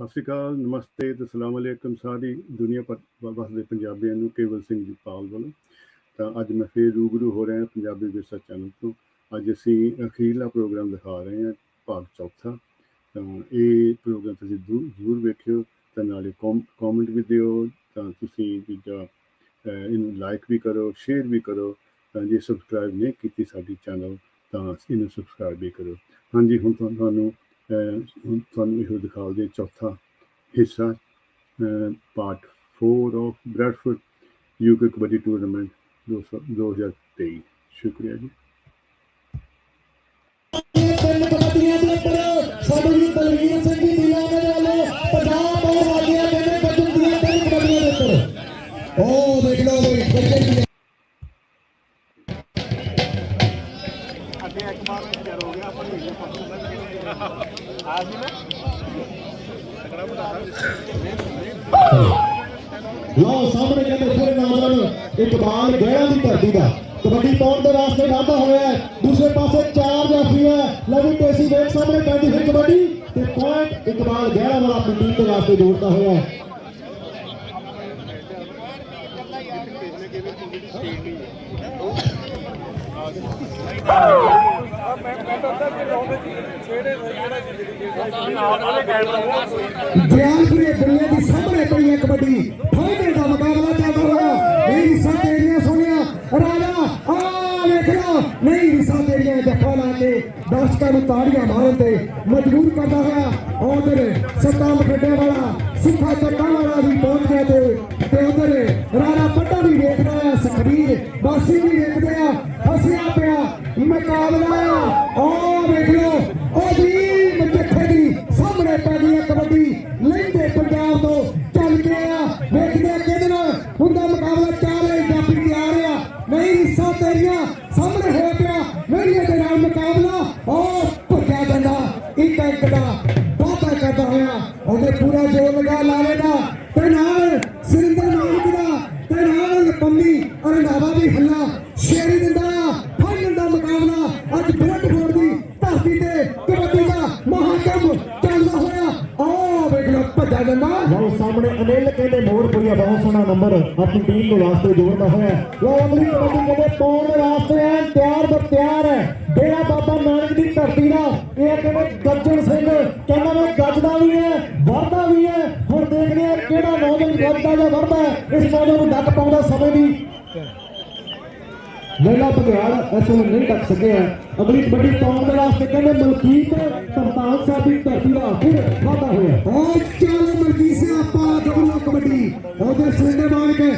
ਸਤਿ ਸ਼੍ਰੀ ਅਕਾਲ, ਨਮਸਤੇ ਤੇ ਸਲਾਮ ਅਲੈਕਮ ਸਾਰੀ ਦੁਨੀਆ ਪਰ ਵਸਦੇ ਪੰਜਾਬੀਆਂ ਨੂੰ, ਕੇਵਲ ਸਿੰਘ ਜੀ ਪਾਲ ਵੱਲੋਂ। ਤਾਂ ਅੱਜ ਮੈਂ ਫੇਰ ਰੂਬਰੂ ਹੋ ਰਿਹਾ ਪੰਜਾਬੀ ਵਿਰਸਾ ਚੈਨਲ ਤੋਂ। ਅੱਜ ਅਸੀਂ ਅਖੀਰਲਾ ਪ੍ਰੋਗਰਾਮ ਦਿਖਾ ਰਹੇ ਹਾਂ, ਭਾਗ ਚੌਥਾ। ਤਾਂ ਇਹ ਪ੍ਰੋਗਰਾਮ ਤੁਸੀਂ ਜ਼ਰੂਰ ਜ਼ਰੂਰ ਵੇਖਿਓ, ਤੇ ਨਾਲੇ ਕਮੈਂਟ ਵੀ ਦਿਓ, ਤਾਂ ਤੁਸੀਂ ਦੂਜਾ ਇਹਨੂੰ ਲਾਈਕ ਵੀ ਕਰੋ ਸ਼ੇਅਰ ਵੀ ਕਰੋ। ਤਾਂ ਜੇ ਸਬਸਕ੍ਰਾਈਬ ਨਹੀਂ ਕੀਤੀ ਸਾਡੀ ਚੈਨਲ ਤਾਂ ਇਹਨੂੰ ਸਬਸਕ੍ਰਾਈਬ ਵੀ ਕਰੋ। ਹਾਂਜੀ, ਹੁਣ ਤੁਹਾਨੂੰ ਹੁਣ ਤੁਹਾਨੂੰ ਇਹੋ ਦਿਖਾਉਂਦੇ ਚੌਥਾ ਹਿੱਸਾ part 4 of Bradford UK kabaddi tournament 2023 ਸ਼ੁਕਰੀਆ ਜੀ ਤਿੰਨ ਕਬੱਡੀਆਂ ਦੇ ਉੱਪਰ ਸਾਡੇ ਵੀ ਬਲਵੀਰ ਬਿਆਨਪੁਰੇ ਦੁਨੀਆ ਦੀ ਸਾਹਮਣੇ ਪਈ ਹੈ ਕਬੱਡੀ। ਫਾਈਨਲ ਦਾ ਮੁਕਾਬਲਾ ਚੱਲ ਰਿਹਾ। ਨਹੀਂ ਰਿਸਾ ਤੇਰੀਆਂ ਸੋਹਣੀਆਂ। ਰਾਜਾ, ਆ ਵੇਖ ਨਹੀਂ ਰਿਸਾ ਤੇਰੀਆਂ ਜੱਫਾ ਲਾ ਕੇ ਦਰਸ਼ਕਾਂ ਨੂੰ ਤਾੜੀਆਂ ਮਾਰਨ ਤੇ ਮਜਬੂਰ ਕਰਦਾ ਹੋਇਆ ਉਧਰ ਸਤਾਮ ਖੱਡੇ ਵਾਲਾ, ਸੁੱਖਾ ਚੱਕਾ ਵਾਲਾ ਵੀ ਪਹੁੰਚ ਗਿਆ ਤੇ ਤੇ ਉਧਰ ਰਾਣਾ ਪੱਟਾ ਵੀ ਵੇਖਦਾ ਆ ਸਖਰੀਰ ਬਾਸੀ ਵੀ ਵੇਖਦੇ ਆ। ਫਸਿਆ ਪਿਆ। ਮੁਕਾਬਲਾ ਜੋਰ ਲਗਾ ਲਾਵੇ ਤੇ ਨਾਲ ਸੁਰਿੰਦਰ ਮਾਨਕ ਦਾ, ਤੇ ਨਾਲ ਪੰਮੀ ਰੰਧਾਵਾ ਵੀ ਹੱਲਾ। ਸ਼ੇਰੀ ਦਿੰਦਾ ਫਾਈਨਲ ਦਾ ਮੁਕਾਬਲਾ। ਅੱਜ ਬ੍ਰੈਡਫੋਰਡ ਦੀ ਧਰਤੀ ਤੇ ਕਬੱਡੀ ਦਾ ਮਹਾਕੰਮ ਚੱਲਦਾ ਹੋਇਆ। ਆ ਵੇਖ ਲਓ, ਭੱਜਾ ਜਾਂਦਾ। ਲਓ, ਸਾਹਮਣੇ ਅਨਿਲ ਕਹਿੰਦੇ ਮੋਰਪੁਰੀਆ ਬਹੁਤ ਸੋਹਣਾ ਨੰਬਰ ਆਪਣੀ ਟੀਮ ਦੇ ਵਾਸਤੇ ਜੋੜਦਾ ਹੋਇਆ ਲਓ, ਅਗਲੀ ਕਬੱਡੀ ਕਹਿੰਦੇ ਪਾਉਣ ਦੇ ਵਾਸਤੇ ਐਨ ਤਿਆਰ ਬਰ ਤਿਆਰ ਹੈ ਡੇਰਾ ਬਾਬਾ ਨਾਨਕ ਦੀ ਧਰਤੀ ਦਾ ਇਹ ਕਹਿੰਦੇ ਗੱਜਣ ਸਿੰਘ ਕਹਿੰਦਾ ਮੈਂ ਗੱਜਦਾ ਵੀ ਹੈ ਵਰਦਾ ਵੀ ਹੈ ਹੁਣ ਦੇਖਦੇ ਆ ਕਿਹੜਾ ਨੌਜਵਾਨ ਗੱਜਦਾ ਜਾਂ ਵਰਦਾ ਹੈ। ਇਸ ਨੌਜਵਾਨ ਨੂੰ ਡੱਕ ਪਾਉਂਦਾ ਸਮੇਂ ਦੀ। ਮੇਲਾ ਬਗਿਆੜ ਇਸ ਨੂੰ ਨਹੀਂ ਟੱਕ ਸਕਿਆ। ਅਗਲੀ ਕਬੱਡੀ ਪਾਉਣ ਦੇ ਵਾਸਤੇ ਕਹਿੰਦੇ ਮਲਕੀਤ ਸਰਤਾਜ ਸਾਹਿਬ ਦੀ ਧਰਤੀ ਦਾ ਫਿਰ ਵਾਧਾ ਹੋਇਆ। ਉਹ ਚੱਲ ਮਲਕੀਤ ਸਿੰਘ ਪਾ ਗੱਭਰੂ ਕਬੱਡੀ। ਉਹਦੇ ਸੁਣਦੇ ਮਾਰ ਕੇ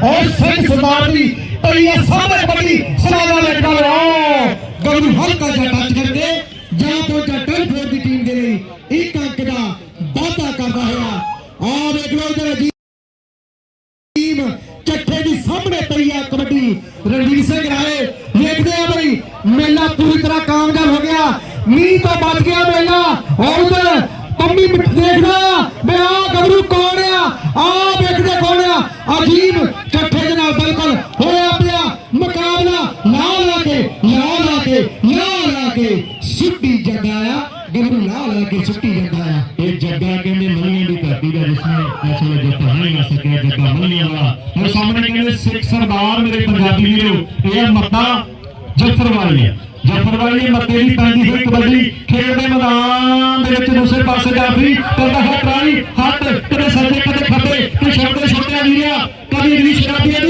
ਔਰ ਸਿੰਘ ਸਰਦਾਰ ਦੀ ਪਈਆ ਸਾਹਮਣੇ ਬੜੀ ਸਲਾਮਾ ਲੱਗਦਾ ਰਹਾ ਗੱਭਰੂ ਹਲਕਾ ਜਿਹਾ ਟੱਚ ਕਰਕੇ ਜਾਂ ਤੋਂ ਜੱਟਰ ਫੋਰ ਦੀ ਟੀਮ ਦੇ ਲਈ ਇੱਕ ਅੰਕ ਦਾ ਵਾਧਾ ਕਰਦਾ ਹੋਇਆ ਆ ਵੇਖ ਲਓ ਇਧਰ ਜੀ ਟੀਮ ਚੱਠੇ ਦੀ ਸਾਹਮਣੇ ਪਈ ਆ ਕਬੱਡੀ ਰਣਜੀਤ ਸਿੰਘ ਰਾਏ ਵੇਖਦੇ ਆ ਬਈ ਮੇਲਾ ਪੂਰੀ ਤਰ੍ਹਾਂ ਕਾਮਯਾਬ ਹੋ ਗਿਆ ਮੀਂਹ ਤੋਂ ਬਚ ਗਿਆ ਮੇਲਾ ਉਧਰ ਪੰਮੀ ਮਿੱਠ ਦੇਖਦਾ ਮੈਂ ਆ ਗੱਭਰੂ ਕੌਣ ਆ ਆ ਵੇਖਦੇ ਕੌਣ ਆ ਅਜੀਬ ਚੱਠੇ ਦੇ ਨਾਲ ਬਿਲਕੁਲ ਹੋਇਆ ਪਿਆ ਮੁਕਾਬਲਾ ਲਾ ਲਾ ਕੇ ਲਾ ਲਾ ਕੇ ਲਾ ਲਾ ਕੇ ਸੁੱਟੀ ਜਾਂਦਾ ਆ ਗੱਭਰੂ ਲਾ ਲਾ ਕੇ ਸੁੱਟੀ ਜਾਂਦਾ ਆ ਇਹ ਕਹਿੰਦੇ ਮਲੀਆਂ ਦੀ ਧਰਤੀ ਦਾ ਜਿਸਨੇ ਇਸ ਵੇਲੇ ਜੱਫਾ ਨਹੀਂ ਆ ਸਕਿਆ ਜੱਗਾ ਮਲੀਆਂ ਵਾਲਾ ਹੁਣ ਸਾਹਮਣੇ ਕਹਿੰਦੇ ਸਿੱਖ ਸਰਦਾਰ ਮੇਰੇ ਪੰਜਾਬੀ ਵੀਰੋ, ਇਹ ਮੱਤਾ ਜਫ਼ਰਵਾਲੀ। ਹੈ ਜਫਰ ਮੱਤੇ ਦੀ ਪੈਂਦੀ ਹੋਈ ਕਬੱਡੀ ਖੇਡ ਦੇ ਮੈਦਾਨ ਦੇ ਵਿੱਚ ਦੂਸਰੇ ਪਾਸੇ ਜਾਫਰੀ ਕਰਦਾ ਹੈ ਟਰਾਈ ਹੱਥ ਕਦੇ ਸੱਜੇ, ਕਦੇ ਖੱਬੇ, ਤੇ ਛੱਡਦੇ ਛੋਟੇ ਵੀਰਿਆ, ਕਦੀ ਰੀਸ਼ ਕਰਦੀ ਹੈ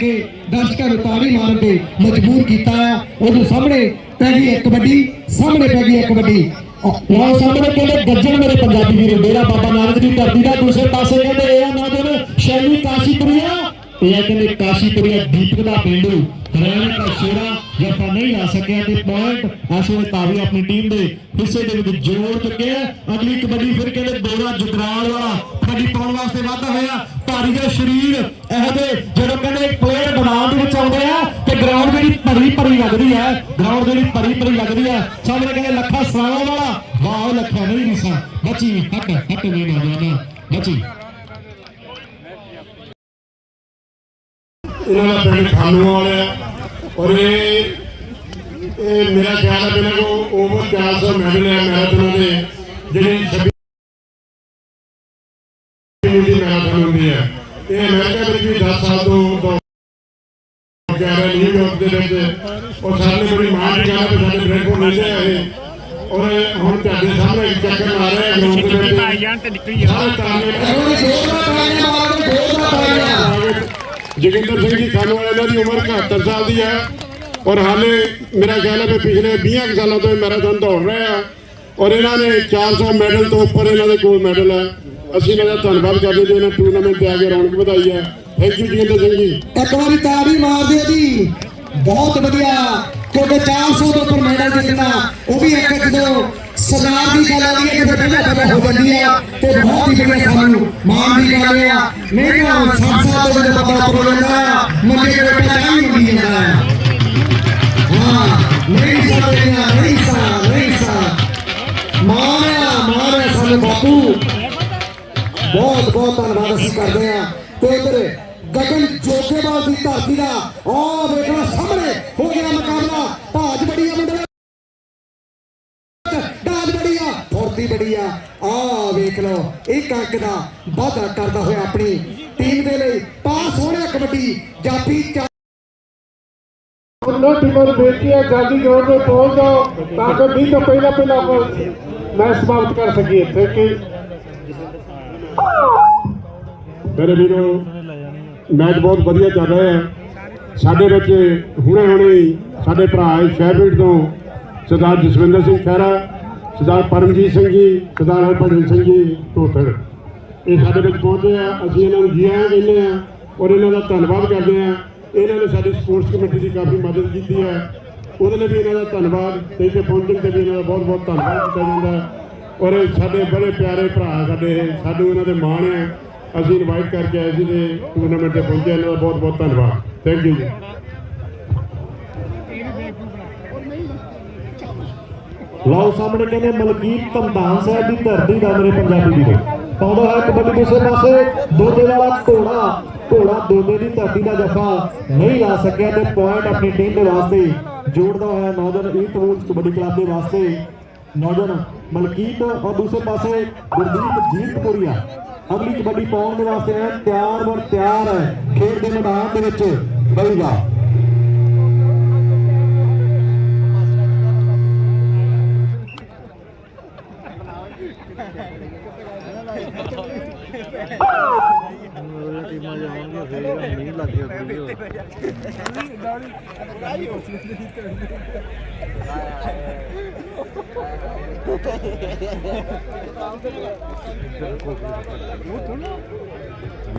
ਕੇ ਦਰਸ਼ਕਾਂ ਨੂੰ ਤਾੜੀ ਮਾਰਨ ਤੇ ਮਜਬੂਰ ਕੀਤਾ। ਆ ਉਹਦੇ ਸਾਹਮਣੇ ਪੈ ਗਈ ਇੱਕ ਕਬੱਡੀ ਸਾਹਮਣੇ ਪੈ ਗਈ ਇੱਕ ਕਬੱਡੀ ਲਓ ਸਾਹਮਣੇ ਕਹਿੰਦੇ ਗੱਜਣ ਮੇਰੇ ਪੰਜਾਬੀ ਵੀਰੋ ਡੇਰਾ ਬਾਬਾ ਨਾਨਕ ਦੀ ਧਰਤੀ ਦਾ ਦੂਸਰੇ ਪਾਸੇ ਕਹਿੰਦੇ ਇਹ ਆ ਨੌਜਵਾਨ ਸ਼ੈਲੀ ਇਹ ਆ ਕਹਿੰਦੇ ਕਾਸ਼ੀਪੁਰੀਆ ਦੀਪਕ ਦਾ ਪਿੰਡੂ। ਹਰਿਆਣਾ ਦਾ ਸ਼ੇਰਾ ਜੱਫਾ ਨਹੀਂ ਲਾ ਸਕਿਆ ਤੇ ਪੁਆਇੰਟ ਇਸ ਵੇਲੇ ਤਾਵੀ ਆਪਣੀ ਟੀਮ ਦੇ ਹਿੱਸੇ ਦੇ ਵਿੱਚ ਜੋੜ ਚੁੱਕੇ ਆ। ਅਗਲੀ ਕਬੱਡੀ ਫਿਰ ਕਹਿੰਦੇ ਦੋਰਾ ਜੁਗਰਾਲ ਵਾਲਾ ਕਬੱਡੀ ਪਾਉਣ ਵਾਸਤੇ ਵਾਧਾ ਹੋਇਆ। ਭਾਰੀ ਦੇ ਸਰੀਰ ਇਹੋ ਜਿਹੇ ਜਦੋਂ ਕਹਿੰਦੇ ਪਲੇਅਰ ਮੈਦਾਨ ਦੇ ਵਿੱਚ ਆਉਂਦੇ ਆ ਤੇ ਗਰਾਊਂਡ ਜਿਹੜੀ ਭਰੀ ਭਰੀ ਲੱਗਦੀ ਹੈ ਗਰਾਊਂਡ ਜਿਹੜੀ ਭਰੀ ਭਰੀ ਲੱਗਦੀ ਹੈ ਸਾਹਮਣੇ ਕਹਿੰਦੇ ਲੱਖਾ ਸਰਾਵਾ ਵਾਲਾ। ਵਾਹ ਲੱਖਾ ਨਹੀਂ, ਰੀਸਾ। ਬੱਚੀ, ਹੱਟ ਹੱਟ ਵੀ ਨਾ ਬੱਚੀ। ਇਹਨਾਂ ਦਾ ਪਿੰਡ ਖਾਨੂ ਵਾਲਿਆ ਔਰ ਇਹ ਇਹ ਮੇਰਾ ਖਿਆਲ ਹੈ ਕਿ ਇਹਨਾਂ ਕੋਲ ਓਵਰ 400 ਮੈਡਲ ਹੈ ਮੈਰਾਥਨ ਦੇ ਜਿਹੜੀ 26 ਦੀ ਮੈਰਾਥਨ ਹੁੰਦੀ ਹੈ। ਇਹ ਅਮਰੀਕਾ ਵਿੱਚ ਵੀ 10 ਸਾਲ ਤੋਂ ਦੌੜ ਕੇ ਆ ਰਿਹਾ ਨਿਊਯਾਰਕ ਦੇ ਵਿੱਚ। ਔਰ ਸਾਡੇ ਬੜੀ ਮਾਣ ਦੀ ਗੱਲ ਹੈ ਕਿ ਸਾਡੇ ਬ੍ਰੇਕਫੋਰਡ ਮਿਲਦੇ ਆ ਇਹ। ਔਰ ਹੁਣ ਤੁਹਾਡੇ ਸਾਹਮਣੇ ਇੱਕ ਚੱਕਰ ਲਾ ਰਿਹਾ ਗਰਾਊਂਡ ਦੇ ਵਿੱਚ। ਸਾਰੇ ਤਾਲੀਆਂ ਜੋਰ ਦਾ ਤਾੜੀਆਂ ਮਾਰਨ ਜੋਰ ਦਾ ਤਾੜੀਆਂ ਜੋਗਿੰਦਰ ਸਿੰਘ ਜੀ ਖਾਨ ਵਾਲੇ ਇਹਨਾਂ ਦੀ ਉਮਰ 71 ਸਾਲ ਦੀ ਹੈ। ਔਰ ਹਾਲੇ ਮੇਰਾ ਖਿਆਲ ਹੈ ਕਿ ਪਿਛਲੇ 20 ਕੁ ਸਾਲਾਂ ਤੋਂ ਇਹ ਮੈਰਾਥਨ ਦੌੜ ਰਹੇ ਆ। ਔਰ ਇਹਨਾਂ ਨੇ 400 ਮੈਡਲ ਤੋਂ ਉੱਪਰ ਇਹਨਾਂ ਦੇ ਕੋਲ ਮੈਡਲ ਹੈ। ਅਸੀਂ ਇਹਨਾਂ ਦਾ ਧੰਨਵਾਦ ਕਰਦੇ ਜੋ ਇਹਨਾਂ ਟੂਰਨਾਮੈਂਟ ਤੇ ਆ ਕੇ ਰੌਣਕ ਵਧਾਈ ਹੈ। Thank you Joginder Singh ji. ਇੱਕ ਵਾਰੀ ਤਾੜੀ ਮਾਰ ਦਿਓ ਜੀ। ਬਹੁਤ ਵਧੀਆ। ਕਿਉਂਕਿ 400 ਤੋਂ ਉੱਪਰ ਮੈਡਲ ਜਿੱਤਣਾ ਉਹ ਵੀ ਇੱਕ ਜਦੋਂ ਸਰਦਾਰ ਦੀ ਗੱਲ ਆਉਂਦੀ ਹੈ ਕਿ ਪਹਿਲਾਂ ਪਤਾ ਹੋ ਜਾਂਦੀ ਆ ਤੇ ਬਹੁਤ ਹੀ ਵਧੀਆ ਸਾਨੂੰ ਮਾਣ ਦੀ ਗੱਲ ਆ ਨਹੀਂ ਤਾਂ ਸੰਸਾਰ ਤੋਂ ਜਦੋਂ ਪਤਾ ਉੱਪਰ ਹੋ ਜਾਂਦਾ ਆ ਮੰਗੇ ਦੇ ਉੱਤੇ ਚਾਹ ਹੀ ਹੁੰਦੀ ਜਾਂਦਾ ਆ ਹਾਂ ਨਹੀਂ ਸਕਦੀਆਂ ਨਹੀਂ ਸਾ ਨਹੀਂ ਸਾ ਮਾਰਿਆ ਮਾਰਿਆ ਸਾਨੂੰ ਬਾਪੂ ਬਹੁਤ ਬਹੁਤ ਧੰਨਵਾਦ ਅਸੀਂ ਕਰਦੇ ਹਾਂ ਤੇ ਇਧਰ ਗਗਨ ਜੋਗੇਵਾਲ ਦੀ ਧਰਤੀ ਦਾ ਆ ਵੇਖਣਾ ਬੜੀ ਆ। ਆ ਵੇਖ ਲਓ ਇੱਕ ਅੰਕ ਦਾ ਵਾਧਾ ਕਰਦਾ ਹੋਇਆ ਆਪਣੀ ਟੀਮ ਦੇ ਲਈ। ਪਾਸ ਹੋਣਾ ਕਬੱਡੀ ਜਾਫੀ ਉਹਨਾਂ ਟੀਮਾਂ ਨੂੰ ਬੇਨਤੀ ਹੈ ਜਲਦੀ ਗਰਾਊਂਡ ਤੇ ਪਹੁੰਚ ਜਾਓ ਤਾਂ ਕਿ 20 ਤੋਂ ਪਹਿਲਾਂ ਪਹਿਲਾਂ ਆਪਾਂ ਮੈਚ ਸਮਾਪਤ ਕਰ ਸਕੀਏ। ਇੱਥੇ ਕਿ ਮੇਰੇ ਵੀਰੋ ਮੈਚ ਬਹੁਤ ਵਧੀਆ ਚੱਲ ਰਿਹਾ ਹੈ। ਸਾਡੇ ਵਿੱਚ ਹੁਣੇ ਹੁਣੇ ਸਾਡੇ ਭਰਾ ਸ਼ਹਿਰਪੀਟ ਤੋਂ ਸਰਦਾਰ ਜਸਵਿੰਦਰ ਸਿੰਘ ਖਹਿਰਾ। ਸਰਦਾਰ ਪਰਮਜੀਤ ਸਿੰਘ ਜੀ, ਸਰਦਾਰ ਹਰਭਜਨ ਸਿੰਘ ਜੀ ਧੋਤੜ ਇਹ ਸਾਡੇ ਵਿੱਚ ਪਹੁੰਚੇ ਆ, ਅਸੀਂ ਇਹਨਾਂ ਨੂੰ ਜੀ ਕਹਿੰਦੇ ਆ ਔਰ ਇਹਨਾਂ ਦਾ ਧੰਨਵਾਦ ਕਰਦੇ ਆ। ਇਹਨਾਂ ਨੇ ਸਾਡੀ ਸਪੋਰਟਸ ਕਮੇਟੀ ਦੀ ਕਾਫੀ ਮਦਦ ਕੀਤੀ ਹੈ ਉਹਦੇ ਲਈ ਵੀ ਇਹਨਾਂ ਦਾ ਧੰਨਵਾਦ। ਤੇ ਇੱਥੇ ਪਹੁੰਚਣ ਤੇ ਵੀ ਇਹਨਾਂ ਦਾ ਬਹੁਤ ਬਹੁਤ ਧੰਨਵਾਦ ਕੀਤਾ ਜਾਂਦਾ ਔਰ ਇਹ ਸਾਡੇ ਬੜੇ ਪਿਆਰੇ ਭਰਾ ਸਾਡੇ। ਸਾਨੂੰ ਇਹਨਾਂ ਦੇ ਮਾਣ ਹੈ ਅਸੀਂ ਇਨਵਾਈਟ ਕਰਕੇ ਆਏ ਸੀ ਤੇ ਟੂਰਨਾਮੈਂਟ ਤੇ ਪਹੁੰਚੇ ਇਹਨਾਂ ਦਾ ਬਹੁਤ ਬਹੁਤ ਧੰਨਵਾਦ। ਥੈਂਕ ਯੂ ਜੀ। ਲਓ ਸਾਹਮਣੇ ਕਹਿੰਦੇ ਮਲਕੀਤ ਧਮਦਾਨ ਸਾਹਿਬ ਦੀ ਧਰਤੀ ਦਾ ਮੇਰੇ ਪੰਜਾਬੀ ਵੀਰੋ। ਪਾਉਂਦਾ ਹੈ ਕਬੱਡੀ ਦੂਸਰੇ ਪਾਸੇ, ਦੋਦੇ ਵਾਲਾ ਘੋੜਾ ਘੋੜਾ ਦੋਦੇ ਦੀ ਧਰਤੀ ਦਾ ਜਫਾ ਨਹੀਂ ਲਾ ਸਕਿਆ ਤੇ ਪੁਆਇੰਟ ਆਪਣੀ ਟੀਮ ਦੇ ਵਾਸਤੇ ਜੋੜਦਾ ਹੋਇਆ ਨੌਜਵਾਨ ਈਟ ਵੂਲਸ ਕਬੱਡੀ ਕਲੱਬ ਦੇ ਵਾਸਤੇ। ਨੌਜਵਾਨ ਮਲਕੀਤ ਔਰ ਦੂਸਰੇ ਪਾਸੇ ਗੁਰਦੀਪ ਜੀਤਪੁਰੀਆ ਅਗਲੀ ਕਬੱਡੀ ਪਾਉਣ ਦੇ ਵਾਸਤੇ ਤਿਆਰ ਵਰ ਤਿਆਰ ਹੈ। ਖੇਡ ਦੇ ਮੈਦਾਨ ਦੇ ਵਿੱਚ ਬਈਗਾ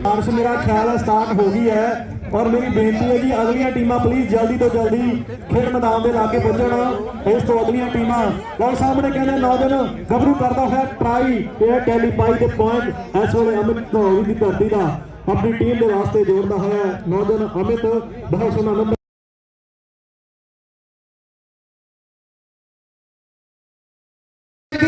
ਬਾਰਿਸ਼ ਮੇਰਾ ਖਿਆਲ ਹੈ ਸਟਾਰਟ ਹੋ ਗਈ ਹੈ ਔਰ ਮੇਰੀ ਬੇਨਤੀ ਹੈ ਜੀ ਅਗਲੀਆਂ ਟੀਮਾਂ ਪਲੀਜ਼ ਜਲਦੀ ਤੋਂ ਜਲਦੀ ਖੇਡ ਮੈਦਾਨ ਦੇ ਲਾਗੇ ਪਹੁੰਚਣ ਇਸ ਤੋਂ ਅਗਲੀਆਂ ਟੀਮਾਂ, ਲਓ ਸਾਹਮਣੇ ਕਹਿੰਦੇ ਨੌ ਦਿਨ ਗੱਭਰੂ ਕਰਦਾ ਹੋਇਆ ਟਰਾਈ ਇਹ ਟੈਲੀ ਦੇ ਪੁਆਇੰਟ ਇਸ ਵੇਲੇ ਅਮਿਤ ਧੌਲੀ ਦੀ ਧਰਤੀ ਦਾ ਆਪਣੀ ਟੀਮ ਦੇ ਵਾਸਤੇ ਜੋੜਦਾ ਹੋਇਆ ਦਿਨ ਅਮਿਤ, ਬਹੁਤ ਸੋਹਣਾ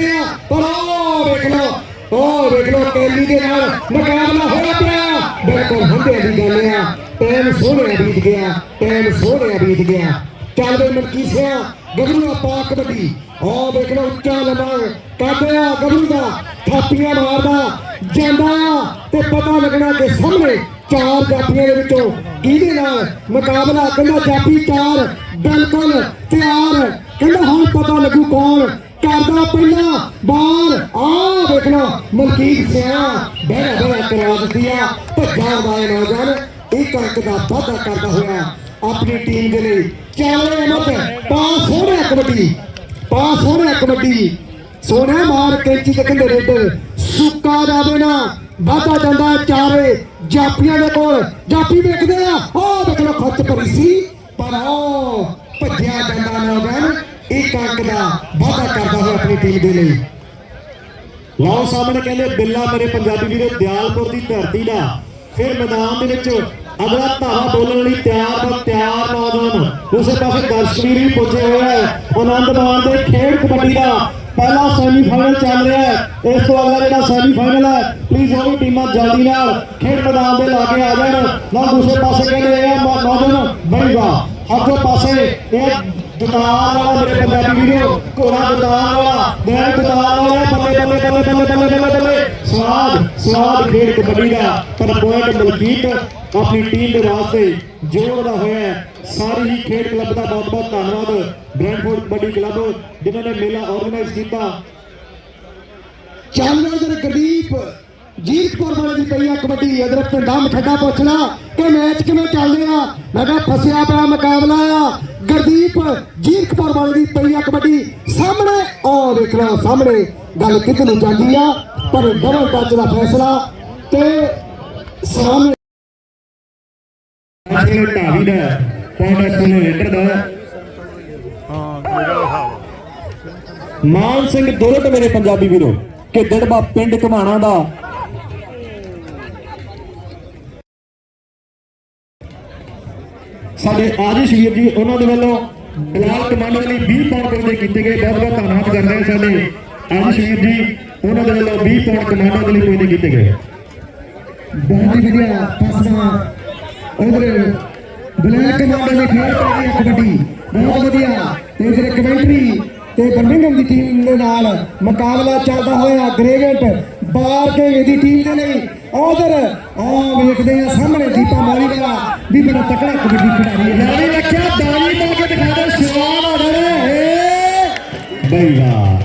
ਨੰਬਰ ਗਿਆ ਪਰ ਉਹ ਵੇਖ ਲਓ ਉਹ ਵੇਖ ਲਓ ਕੈਲੀ ਦੇ ਨਾਲ ਮੁਕਾਬਲਾ ਹੋਇਆ ਪਿਆ। ਬਿਲਕੁਲ ਹੰਦੇ ਦੀ ਗੱਲ ਆ, ਟਾਈਮ ਸੋਹਣਿਆ ਬੀਤ ਗਿਆ, ਟਾਈਮ ਸੋਹਣਿਆ ਬੀਤ ਗਿਆ। ਚੱਲਦੇ ਮਲਕੀ ਸਿਆ ਗੱਭਰੂ ਪਾ ਕਬੱਡੀ ਉਹ ਵੇਖ ਲਓ, ਉੱਚਾ ਲੰਮਾ ਕਾਦਿਆ ਗੱਭਰੂ ਦਾ, ਥਾਪੀਆਂ ਮਾਰਦਾ, ਜਾਂਦਾ ਤੇ ਪਤਾ ਲੱਗਣਾ ਕਿ ਸਾਹਮਣੇ ਚਾਰ ਜਾਤੀਆਂ ਦੇ ਵਿੱਚੋਂ ਕਿਹਦੇ ਨਾਲ ਮੁਕਾਬਲਾ? ਕਹਿੰਦਾ ਜਾਤੀ ਚਾਰ, ਬਿਲਕੁਲ ਤਿਆਰ। ਕਹਿੰਦਾ ਹੁਣ ਪਤਾ ਲੱਗੂ ਕੌਣ ਕਰਦਾ ਪਹਿਲਾਂ ਬਾਲ ਆ ਵੇਖਣਾ, ਮਲਕੀਤ ਸਿਆ ਬਹਿ ਬਹਿ ਕਰਾ ਦਿੱਤੀ ਆ, ਭੱਜਾ ਦਾ ਨੌਜਵਾਨ। ਇੱਕ ਅੰਕ ਦਾ ਵਾਧਾ ਕਰਦਾ ਹੋਇਆ ਆਪਣੀ ਟੀਮ ਦੇ ਲਈ। ਚਾਲੇ ਅਮਤ ਪਾ ਸੋਹਣਿਆ ਕਬੱਡੀ ਪਾ ਸੋਹਣਿਆ ਕਬੱਡੀ। ਸੋਹਣਿਆ ਮਾਰ ਕੈਂਚੀ ਤੇ ਕਹਿੰਦੇ ਰੇਡਰ ਸੁੱਕਾ ਜਾਵੇ ਨਾ, ਵਾਧਾ ਜਾਂਦਾ ਚਾਰੇ, ਜਾਪੀਆਂ ਦੇ ਕੋਲ। ਜਾਪੀ ਵੇਖਦੇ ਆ ਉਹ ਦੇਖ ਲੋ ਖੁੱਚ ਭਰੀ ਸੀ, ਪਰ ਉਹ ਭੱਜਿਆ ਜਾਂਦਾ ਨੌਜਵਾਨ। ਇੱਕ ਅੰਕ ਦਾ ਵਾਧਾ ਕਰਦਾ ਹੋਇਆ ਆਪਣੀ ਟੀਮ ਦੇ ਲਈ। ਲਓ, ਸਾਹਮਣੇ ਕਹਿੰਦੇ, ਬਿੱਲਾ ਮੇਰੇ ਪੰਜਾਬੀ ਵੀਰੋ, ਦਿਆਲਪੁਰ ਦੀ ਧਰਤੀ ਦਾ। ਫਿਰ ਮੈਦਾਨ ਦੇ ਵਿੱਚ ਅਗਲਾ ਧਾਵਾ ਬੋਲਣ ਲਈ ਤਿਆਰ ਬਰ ਤਿਆਰ ਨੌਜਵਾਨ। ਉਸੇ ਪਾਸੇ ਦਰਸ਼ਕ ਵੀ ਪੁੱਜੇ ਹੋਏ ਹੈ ਆਨੰਦ ਮਾਣਦੇ ਖੇਡ ਕਬੱਡੀ ਦਾ ਪਹਿਲਾ ਸੈਮੀਫਾਈਨਲ ਚੱਲ ਰਿਹਾ ਹੈ। ਇਸ ਤੋਂ ਅਗਲਾ ਜਿਹੜਾ ਸੈਮੀਫਾਈਨਲ ਹੈ ਪਲੀਜ਼ ਉਹ ਟੀਮਾਂ ਜਲਦੀ ਨਾਲ ਖੇਡ ਮੈਦਾਨ ਦੇ ਲਾਗੇ ਆ ਜਾਣ। ਨਾਲ ਦੂਸਰੇ ਪਾਸੇ ਕਹਿੰਦੇ ਆ, ਨੌਜਵਾਨ ਬਈਗਾ ਅੱਗੇ ਪਾਸੇ ਇਹ ਦੁਕਾਨ ਵਾਲਾ ਮੇਰੇ ਪੰਜਾਬੀ ਵੀਰੋ, ਘੋੜਾ ਦੁਕਾਨ ਵਾਲਾ ਮੈਂ ਦੁਕਾਨ ਵਾਲਾ ਬੱਲੇ ਬੱਲੇ ਬੱਲੇ ਬੱਲੇ ਬੱਲੇ ਬੱਲੇ ਬੱਲੇ ਸਵਾਦ ਸਵਾਦ ਖੇਡ ਕਬੱਡੀ ਦਾ। ਪਰ ਪੁਆਇੰਟ ਮਲਕੀਤ, ਆਪਣੀ ਟੀਮ ਦੇ ਵਾਸਤੇ ਜੋੜਦਾ ਹੋਇਆ ਸਾਰੀ ਹੀ ਖੇਡ ਕਲੱਬ ਦਾ ਬਹੁਤ ਬਹੁਤ ਧੰਨਵਾਦ। ਬ੍ਰੈਂਡਫੋਰਡ ਕਬੱਡੀ ਕਲੱਬ, ਜਿਨ੍ਹਾਂ ਨੇ ਮੇਲਾ ਆਰਗੇਨਾਈਜ਼ ਕੀਤਾ। ਚੱਲ ਇਧਰ ਜੀਤਪੁਰ ਵਾਲੇ ਦੀ ਪਈ ਆ ਕਬੱਡੀ। ਇਧਰ ਪਿੰਡਾ ਮਠੱਡਾ ਪੁੱਛਣਾ ਕਿ ਮੈਚ ਕਿਵੇਂ ਚੱਲ ਰਿਹਾ? ਮੈਂ ਕਿਹਾ ਫਸਿਆ ਪਿਆ ਮੁਕਾਬਲਾ ਆ। ਗਰਦੀਪ ਜੀਰਕਪੁਰ ਵਾਲੇ ਦੀ ਪਈ ਆ ਕਬੱਡੀ। ਸਾਹਮਣੇ ਉਹ ਦੇਖ ਲਓ ਸਾਹਮਣੇ ਗੱਲ ਕਿੱਥੇ ਨੂੰ ਜਾਂਦੀ ਆ? ਪਰ ਡਬਲ ਟੱਚ ਦਾ ਫੈਸਲਾ ਤੇ ਸਾਹਮਣੇ ਅਸਲ ਢਾਵੀ ਦਾ ਪੁਆਇੰਟ ਅਸਲ ਦਾ? ਮਾਨ ਸਿੰਘ ਦੁਰਟ ਮੇਰੇ ਪੰਜਾਬੀ ਵੀਰੋ, ਕਿ ਡੜਬਾ ਪਿੰਡ ਘਮਾਣਾ ਦਾ ਸਾਡੇ ਆਜਿਸ਼ ਵੀਰ ਜੀ, ਉਹਨਾਂ ਦੇ ਵੱਲੋਂ ਬਲਾਲ ਕਮਾਂਡੋ ਲਈ 20 ਪਾਉਂਡ ਦੇ ਕੀਤੇ ਗਏ। ਬਹੁਤ ਬਹੁਤ ਧੰਨਵਾਦ ਕਰਦੇ ਹਾਂ ਸਾਡੇ ਆਜਿਸ਼ ਵੀਰ ਜੀ, ਉਹਨਾਂ ਦੇ ਵੱਲੋਂ 20 ਪਾਉਂਡ ਕਮਾਂਡੋ ਦੇ ਲਈ ਕੋਈ ਕੀਤੇ ਗਏ। ਬਹੁਤ ਹੀ ਵਧੀਆ ਫਸਦਾ ਉਧਰ ਬਲੈਕ ਕਮਾਂਡੋ ਦੀ ਖੇਡ ਪੈ ਗਈ ਆ ਕਬੱਡੀ। ਬਹੁਤ ਵਧੀਆ। ਤੇ ਇਧਰ ਕਮੈਂਟਰੀ ਤੇ ਬੰਡਿੰਗਮ ਦੀ ਟੀਮ ਦੇ ਨਾਲ ਮੁਕਾਬਲਾ ਚੱਲਦਾ ਹੋਇਆ, ਗ੍ਰੇਵੈਂਟ ਬਾਰ ਕੇ ਦੀ ਟੀਮ ਦੇ ਲਈ ਉਧਰ ਆ ਵੇਖਦੇ ਆ ਸਾਹਮਣੇ ਦੀਪਾ ਮੌਲੀ ਵਾਲਾ ਵੀ ਬੜਾ ਤਕੜਾ ਕਬੱਡੀ ਖਿਡਾਰੀ ਹੈ। ਨਾਲੇ ਰੱਖਿਆ ਦਾਣੀ ਪਾ ਕੇ ਦਿਖਾ ਦੇ ਸਵਾਲ ਆਰਡਰ ਬਈ ਵਾਹ।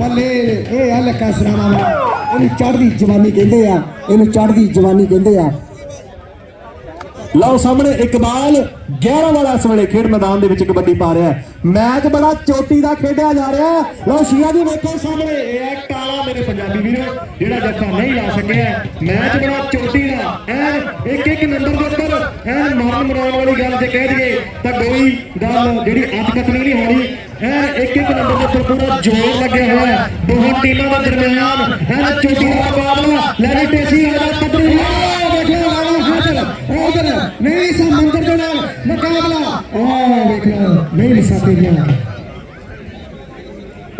ਬੱਲੇ ਇਹ ਆ ਲੱਕਾ ਸਰਾਣਾ ਵਾਲਾ। ਇਹਨੂੰ ਚੜ੍ਹਦੀ ਜਵਾਨੀ ਕਹਿੰਦੇ ਆ ਇਹਨੂੰ ਚੜ੍ਹਦੀ ਜਵਾਨੀ ਕਹਿੰਦੇ ਆ। ਲਓ ਸਾਹਮਣੇ ਇਕਬਾਲ 11 ਵਾਲਾ ਇਸ ਵੇਲੇ ਖੇਡ ਮੈਦਾਨ ਦੇ ਵਿੱਚ ਕਬੱਡੀ ਪਾ ਰਿਹਾ ਮੈਚ ਬੜਾ ਚੋਟੀ ਦਾ ਖੇਡਿਆ ਜਾ ਰਿਹਾ ਲਓ ਸ਼ੀਆ ਜੀ ਵੇਖੋ ਸਾਹਮਣੇ, ਇਹ ਹੈ ਟਾਲਾ ਮੇਰੇ ਪੰਜਾਬੀ ਵੀਰੋ, ਜਿਹੜਾ ਜੱਫਾ ਨਹੀਂ ਲਾ ਸਕਿਆ ਮੈਚ ਬੜਾ ਚੋਟੀ ਦਾ, ਐਨ ਇੱਕ ਇੱਕ ਨੰਬਰ ਦੇ ਉੱਪਰ, ਐਨ ਮਾਰਨ ਮਰਾਉਣ ਵਾਲੀ ਗੱਲ ਜੇ ਕਹਿ ਦਈਏ, ਤਾਂ ਕੋਈ ਗੱਲ ਜਿਹੜੀ ਅੱਜ ਤੱਕ ਨਹੀਂ ਹੋਣੀ ਐਨ ਇੱਕ ਇੱਕ ਨੰਬਰ ਦੇ ਉੱਪਰ ਪੂਰਾ ਜ਼ੋਰ ਲੱਗਿਆ ਹੋਇਆ ਹੈ। ਦੋਹਾਂ ਟੀਮਾਂ ਦੇ ਦਰਮਿਆਨ, ਐਨ ਚੋਟੀ ਦਾ ਮੁਕਾਬਲਾ, ਲੈ ਕੇ ਟੇਸੀ ਆ ਜਾ ਪੱਧਰੀ ਉਧਰ ਨਹੀਂ ਸਾ ਮੰਦਰ ਦੇ ਨਾਲ ਮੁਕਾਬਲਾ। ਆ ਵੇਖ ਲਓ ਨਹੀਂ ਸਾ ਤੇਰੀਆਂ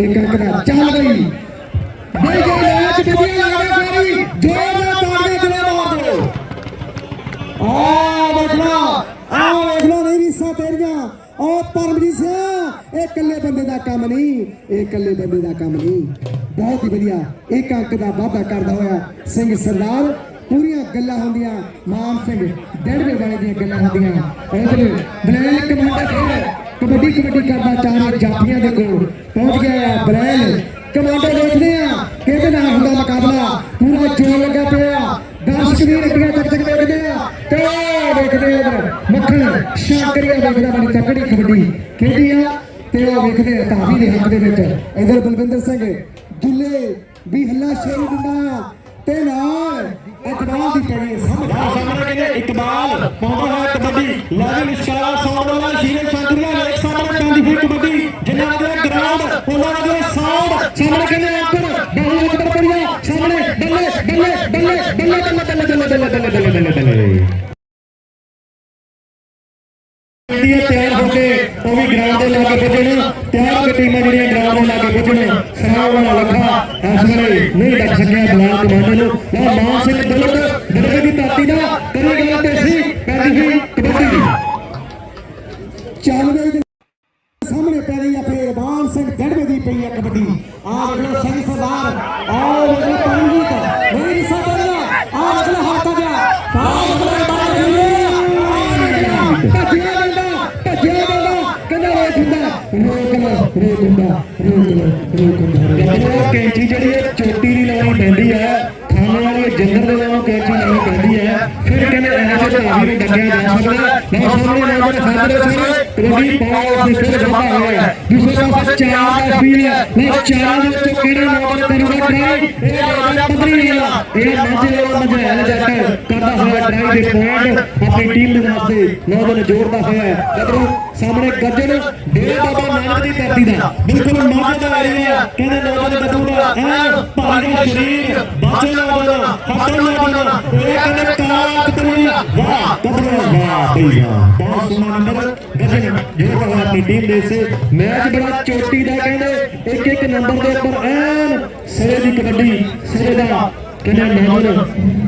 ਇੱਕ ਅੰਕ ਦਾ ਚੱਲ ਗਈ। ਬਈ ਜੋ ਮੈਚ ਵਧੀਆ ਲੱਗ ਰਿਹਾ ਸਾਰੀ ਜੋਰਦਾਰ ਤਾੜੀਆਂ ਚਲੇ ਮਾਰ ਦਿਓ। ਆ ਵੇਖ ਲਓ ਆ ਵੇਖ ਲਓ ਨਹੀਂ ਰਿਸਾ ਤੇਰੀਆਂ ਉਹ ਪਰਮਜੀਤ ਸਿੰਘ, ਇਹ ਇਕੱਲੇ ਬੰਦੇ ਦਾ ਕੰਮ ਨਹੀਂ। ਇਹ ਇਕੱਲੇ ਬੰਦੇ ਦਾ ਕੰਮ ਨਹੀਂ। ਬਹੁਤ ਹੀ ਵਧੀਆ। ਇੱਕ ਅੰਕ ਦਾ ਵਾਅਦਾ ਕਰਦਾ ਹੋਇਆ ਸਿੰਘ ਸਰਦਾਰ ਪੂਰੀਆਂ ਗੱਲਾਂ ਹੁੰਦੀਆਂ, ਮਾਨ ਸਿੰਘ ਡੜਵੇ ਵਾਲੇ ਦੀਆਂ ਗੱਲਾਂ ਹੁੰਦੀਆਂ। ਇਧਰ ਬਲੈਲ ਕਮਾਂਡਾ ਖੇਡ, ਕਬੱਡੀ ਕਬੱਡੀ ਕਰਦਾ ਚਾਰੇ ਜਾਫੀਆਂ ਦੇ ਕੋਲ। ਪਹੁੰਚ ਗਿਆ ਬਲੈਲ। ਕਮਾਂਡੋ ਦੇਖਦੇ ਆ ਕਿਹਦੇ ਨਾਲ ਹੁੰਦਾ ਮੁਕਾਬਲਾ। ਪੂਰਾ ਜੋਰ ਲੱਗਾ ਪਿਆ। ਦਰਸ਼ਕ ਵੀ ਅੱਡੀਆਂ ਤੱਕ ਤੱਕ ਦੇਖਦੇ ਆ। ਤੇ ਦੇਖਦੇ ਇਧਰ, ਮੱਖਣ ਸ਼ਾਕਰੀਆ ਦੇਖਦਾ ਬੜੀ ਤਕੜੀ ਕਬੱਡੀ ਖੇਡੀ ਆ। ਤੇ ਉਹ ਵੇਖਦੇ ਆ ਧਾਵੀ ਦੇ ਹੱਕ ਦੇ ਵਿੱਚ। ਇਧਰ ਬਲਵਿੰਦਰ ਸਿੰਘ, ਦੁੱਲੇ ਵੀ ਹੱਲਾ ਸ਼ੇਰੀ ਦਿੰਦਾ। ਤੇ ਨਾਲ ਇਕਬਾਲ ਦੀ ਪਈ ਸਾਹਮਣੇ ਕਹਿੰਦੇ ਇਕਬਾਲ ਪਾਉਂਦਾ ਹੋਇਆ ਕਬੱਡੀ ਲਾਜ਼ਮ ਇਸ਼ਾਰਾ ਸੌਂਡ ਵਾਲਾ ਸ਼ੀਰੇ ਸ਼ੰਕਰੀਆ ਲੇਖ ਸਾਹਮਣੇ ਪੈਂਦੀ ਹੋਈ ਕਬੱਡੀ ਜਿਨ੍ਹਾਂ ਦੇ ਗਰਾਊਂਡ ਉਹਨਾਂ ਦੇ ਸਾਊਂਡ ਸਾਹਮਣੇ ਕਹਿੰਦੇ ਅੰਦਰ ਬਹੁਤ ਅੰਦਰ ਪੜਿਆ ਸਾਹਮਣੇ ਬੱਲੇ ਬੱਲੇ ਬੱਲੇ ਬੱਲੇ ਬੱਲੇ ਬੱਲੇ ਬੱਲੇ ਬੱਲੇ ਬੱਲੇ ਬੱਲੇ ਬੱਲੇ ਬੱਲੇ ਤਿਆਰ ਹੋ ਕੇ ਉਹ ਵੀ ਗਰਾਊਂਡ ਦੇ ਲਾਗੇ ਪੁੱਜਣ ਤਿਆਰ ਹੋ ਟੀਮਾਂ ਜਿਹੜੀਆਂ ਗਰਾਊਂਡ ਦੇ ਲਾਗੇ ਪੁੱਜਣ ਸਰਾਵ ਵਾਲਾ ਲੱਖਾ ਇਸ ਵੇਲੇ ਨਹੀਂ ਲੱਗ ਸਕਿਆ ਬਲਾਲ ਕਮਾਂਡੋ ਨੂੰ। ਨਾ ਮਾਨ ਸਿੰਘ ਦਲਤ ਦਰਵੇ ਦੀ ਧਰਤੀ ਦਾ ਕਰੀ ਗੱਲ ਤੇ ਸੀ ਪੈਂਦੀ ਹੋਈ ਕਬੱਡੀ। ਦੀ ਚਾਲਵੇ ਸਾਹਮਣੇ ਪੈ ਰਹੀ ਆ ਫੇਰ ਮਾਨ ਸਿੰਘ ਡੜਵੇ ਦੀ ਪਈ ਆ ਕਬੱਡੀ। ਆ ਵੇਖ ਲਓ ਸਿੰਘ ਸਰਦਾਰ ਆ ਵੇਖ ਲਓ ਰੇ ਡੰਡਾ ਰੇ ਜਿਹੜੀ ਚੋਟੀ ਦੀ ਲਾਉਣੀ ਪੈਂਦੀ ਹੈ ਥਾਣੇ ਜਿੰਦਰ ਦੇ ਨਾਲੋਂ ਕੈਂਚੀ ਨਹੀਂ ਪੈਂਦੀ ਹੈ। ਫਿਰ ਕਹਿੰਦੇ ਇਹ ਜਿਹੇ ਧਾਵੀ ਨੂੰ ਡੱਕਿਆ ਜਾ ਸਕਦਾ ਨਾ ਸਾਹਮਣੇ ਨਾ ਜਿਹੜੇ ਖਾਦਰੇ ਸਰ ਕਬੱਡੀ ਦੇ ਫਿਰ ਵੱਡਾ ਹੋਇਆ ਹੈ। ਦੂਸਰੇ ਪਾਸੇ ਚਾਰ ਦਾ ਫੀਲ ਹੈ। ਨਾ ਚਾਰਾਂ ਦੇ ਵਿੱਚੋਂ ਕਿਹੜਾ ਨੌਜਵਾਨ ਕਰੂਗਾ ਟਰਾਈ ਇਹ ਰਾਜਾ ਪੱਧਰੀ ਵਾਲਾ ਇਹ ਮਾਝੇ ਵਾਲਾ ਮਝੈਲ ਜੱਟ ਕਰਦਾ ਹੋਇਆ ਟਰਾਈ ਦੇ ਪੁਆਇੰਟ ਆਪਣੀ ਟੀਮ ਦੇ ਵਾਸਤੇ ਨੌਜਵਾਨ ਜੋੜਦਾ ਹੋਇਆ ਹੈ। ਜਦੋਂ ਸਾਹਮਣੇ ਗੱਜਣ, ਡੇਰਾ ਬਾਬਾ ਨਾਨਕ ਦੀ ਧਰਤੀ ਦਾ ਬਿਲਕੁਲ ਮਾਝੇ ਦਾ ਏਰੀਆ ਕਹਿੰਦੇ ਨੌਜਵਾਨ ਗੱਭਰੂ ਦਾ ਐ ਭਾਰੀ ਸਰੀਰ ਬਾਚੇ ਨੌਜਵਾਨ ਟੀਮ ਦੇ ਇਸ ਮੈਚ ਬੜਾ ਚੋਟੀ ਦਾ ਕਹਿੰਦੇ, ਇੱਕ ਇੱਕ ਨੰਬਰ ਦੇ ਉੱਪਰ ਐਨ ਸਿਰੇ ਦੀ ਕਬੱਡੀ, ਸਿਰੇ ਦਾ ਕਹਿੰਦੇ ਨੌਜਵਾਨ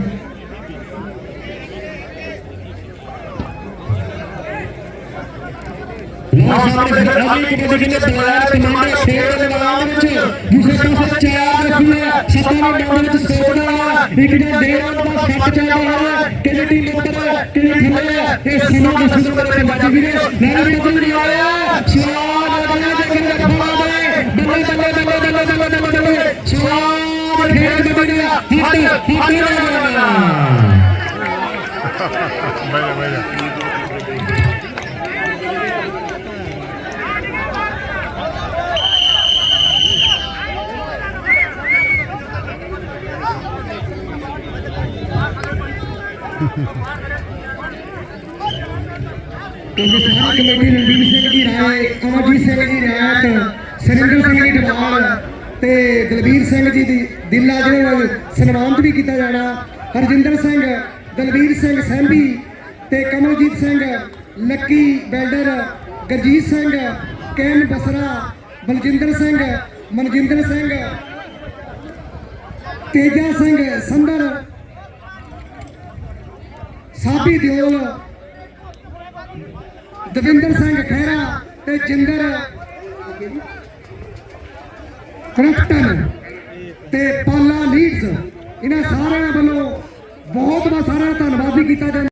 ਸਾਹਮਣੇ ਫਿਰ ਅਗਲੀ ਕਬੱਡੀ ਕਿੰਨੇ ਦਲਾਲ ਕਮਾਂਡਰ ਸ਼ੇਰ ਦੇ ਮੈਦਾਨ ਵਿੱਚ ਦੂਸਰੇ ਪਾਸੇ ਚਾਰ ਰੱਖੀ ਹੈ। ਸੱਤਾਂ ਦੇ ਮੈਦਾਨ ਵਿੱਚ ਸੋਚਦਾ ਹੈ ਇੱਕ ਜਾਂ ਡੇਢ ਦਾ ਸੱਟ ਚੱਲਦਾ ਹੈ। ਕਿਹੜੀ ਟੀਮ ਉੱਪਰ ਕਿਹੜੀ ਥੱਲੇ ਹੈ? ਇਹ ਸਮਾਂ ਦੱਸੂ ਮੇਰੇ ਪੰਜਾਬੀ ਵੀਰੇ ਲੈ ਵੀ ਬਦਲ ਨਹੀਂ ਆਇਆ ਸ਼ਾਨ ਬੱਲੇ ਦੇ ਕਿੰਨੇ ਖੋਲਾ ਦੇ ਬੱਲੇ ਬੱਲੇ ਬੱਲੇ ਬੱਲੇ ਬੱਲੇ ਬੱਲੇ ਬੱਲੇ ਸ਼ਾਨ ਖੇਡ ਦਾ ਹੱਟ ਹੱਟ ਕਿਉਂਕਿ ਸਾਰੀ ਕਮੇਟੀ ਰਣਵੀਰ ਸਿੰਘ ਦੀ ਰਾਏ, ਅਮਰਜੀਤ ਸਿੰਘ ਦੀ ਰਿਆਇਤ ਸਰਿੰਦਰ ਸਿੰਘ ਦੀ ਡਮਾਲ ਤੇ ਦਲਬੀਰ ਸਿੰਘ ਜੀ ਦੀ ਦਿੱਲਾ ਜਿਹੜੇ ਸਨਮਾਨਿਤ ਵੀ ਕੀਤਾ ਜਾਣਾ। ਹਰਜਿੰਦਰ ਸਿੰਘ, ਦਲਬੀਰ ਸਿੰਘ ਸੈਂਭੀ ਤੇ ਕਮਲਜੀਤ ਸਿੰਘ, ਲੱਕੀ ਬੈਲਡਰ, ਗਰਜੀਤ ਸਿੰਘ, ਕੈਨ ਬਸਰਾ, ਬਲਜਿੰਦਰ ਸਿੰਘ, ਮਨਜਿੰਦਰ ਸਿੰਘ, ਤੇਜਾ ਸਿੰਘ ਸੰਦਰ ਸਾਬੀ ਦਿਓਲ ਦਵਿੰਦਰ ਸਿੰਘ ਖਹਿਰਾ ਤੇ ਜਿੰਦਰ ਕ੍ਰਿਪਟਨ ਤੇ ਪਾਲਾ ਲੀਡਸ। ਇਹਨਾਂ ਸਾਰਿਆਂ ਵੱਲੋਂ ਬਹੁਤ ਬਹੁਤ ਸਾਰਾ ਦਾ ਧੰਨਵਾਦ ਕੀਤਾ ਜਾਂਦਾ।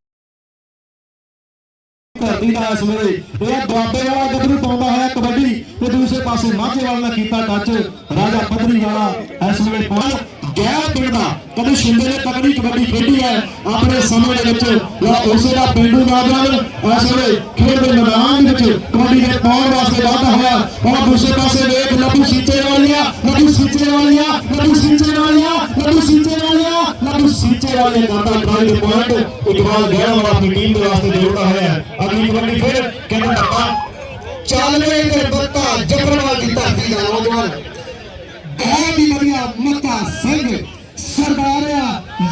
ਧਰਤੀ ਦਾ ਇਸ ਵੇਲੇ ਇਹ ਦੁਆਬੇ ਵਾਲਾ ਗੱਭਰੂ ਪਾਉਂਦਾ ਹੋਇਆ ਕਬੱਡੀ ਤੇ ਦੂਸਰੇ ਪਾਸੇ ਮਾਝੇ ਵਾਲਾ ਕੀਤਾ ਟੱਚ ਰਾਜਾ ਪੱਧਰੀ ਵਾਲਾ ਇਸ ਵੇਲੇ ਪਾਉ ਗੈਰ ਪਿੰਡ ਦਾ ਕਦੇ ਸ਼ਿੰਦੇ ਨੇ ਤਕੜੀ ਕਬੱਡੀ ਖੇਡੀ ਹੈ ਆਪਣੇ ਸਮੇਂ ਦੇ ਵਿੱਚ ਲਓ ਉਸੇ ਦਾ ਪਿੰਡੂ ਨੌਜਵਾਨ ਇਸ ਵੇਲੇ ਖੇਡ ਦੇ ਮੈਦਾਨ ਦੇ ਵਿੱਚ ਕਬੱਡੀ ਦੇ ਪਾਉਣ ਵਾਸਤੇ ਵਾਧਾ ਹੋਇਆ ਔਰ ਦੂਸਰੇ ਪਾਸੇ ਵੇਖ ਲੱਡੂ ਸੀਚੇ ਵਾਲੀਆਂ ਲੱਡੂ ਸੀਚੇ ਵਾਲੀਆਂ ਲੱਡੂ ਸੀਚੇ ਵਾਲੀਆਂ ਲੱਡੂ ਸੀਚੇ ਵਾਲੀਆਂ ਲੱਡੂ ਸੀਚੇ ਵਾਲੀਆਂ ਕਰਦਾ ਟਰਾਈ ਦੇ ਪੁਆਇੰਟ ਇਕਬਾਲ ਗੈਰ ਵਾਲਾ ਆਪਣੀ ਟੀਮ ਦੇ ਵਾਸਤੇ ਜੋੜਦਾ ਹੋਇਆ ਹੈ। ਅਗਲੀ ਕਬੱਡੀ ਫਿਰ ਕਹਿੰਦਾ ਧੱਕਾ ਚਾਲਵੇ ਦੇ ਬੱਤਾ